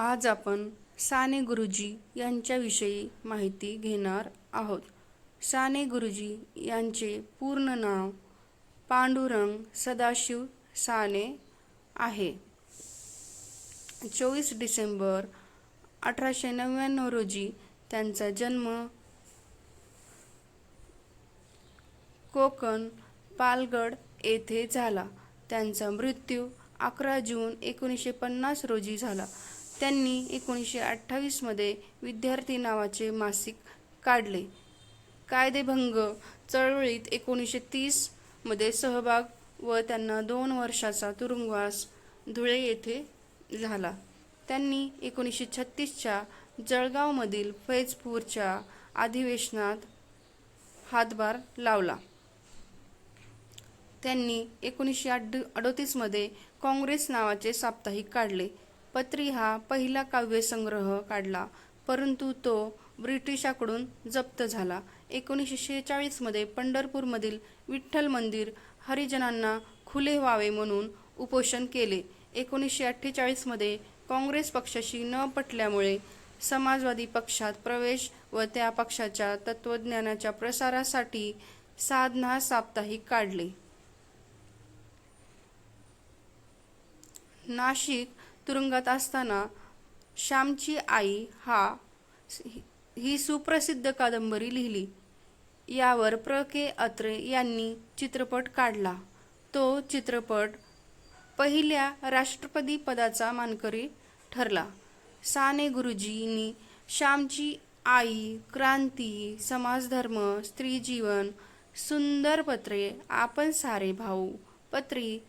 आज आपण साने गुरुजी यांच्याविषयी माहिती घेणार आहोत. साने गुरुजी यांचे पूर्ण नाव पांडुरंग सदाशिव साने आहे. चोवीस डिसेंबर अठराशे नव्याण्णव रोजी त्यांचा जन्म कोकण पालगड येथे झाला. त्यांचा मृत्यू अकरा जून एकोणीसशे पन्नास रोजी झाला. त्यांनी एकोणीसशे अठ्ठावीसमध्ये विद्यार्थी नावाचे मासिक काढले. कायदेभंग चळवळीत एकोणीसशे तीसमध्ये सहभाग व त्यांना दोन वर्षाचा तुरुंगवास धुळे येथे झाला. त्यांनी एकोणीसशे छत्तीसच्या जळगावमधील फैजपूरच्या अधिवेशनात हातभार लावला. त्यांनी एकोणीसशे अड अडोतीसमध्ये काँग्रेस नावाचे साप्ताहिक काढले. पत्री हा पहिला काव्यसंग्रह काढला परंतु तो ब्रिटिशाकडून जप्त झाला. एकोणीसशे शेहेचाळीसमध्ये पंढरपूरमधील विठ्ठल मंदिर हरिजनांना खुले व्हावे म्हणून उपोषण केले. एकोणीसशे अठ्ठेचाळीसमध्ये काँग्रेस पक्षाशी न पटल्यामुळे समाजवादी पक्षात प्रवेश व त्या पक्षाच्या तत्त्वज्ञानाच्या प्रसारासाठी साधना साप्ताहिक काढले. नाशिक तुरुंगात असताना श्यामची आई हा ही सुप्रसिद्ध कादंबरी लिहिली. यावर प्र. के. अत्रे यांनी चित्रपट काढला. तो चित्रपट पहिल्या राष्ट्रपती पदाचा मानकरी ठरला. साने गुरुजींनी श्यामची आई क्रांती समाजधर्म स्त्रीजीवन सुंदर पत्रे आपण सारे भाऊ पत्री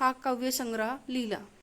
हा काव्यसंग्रह लिहिला.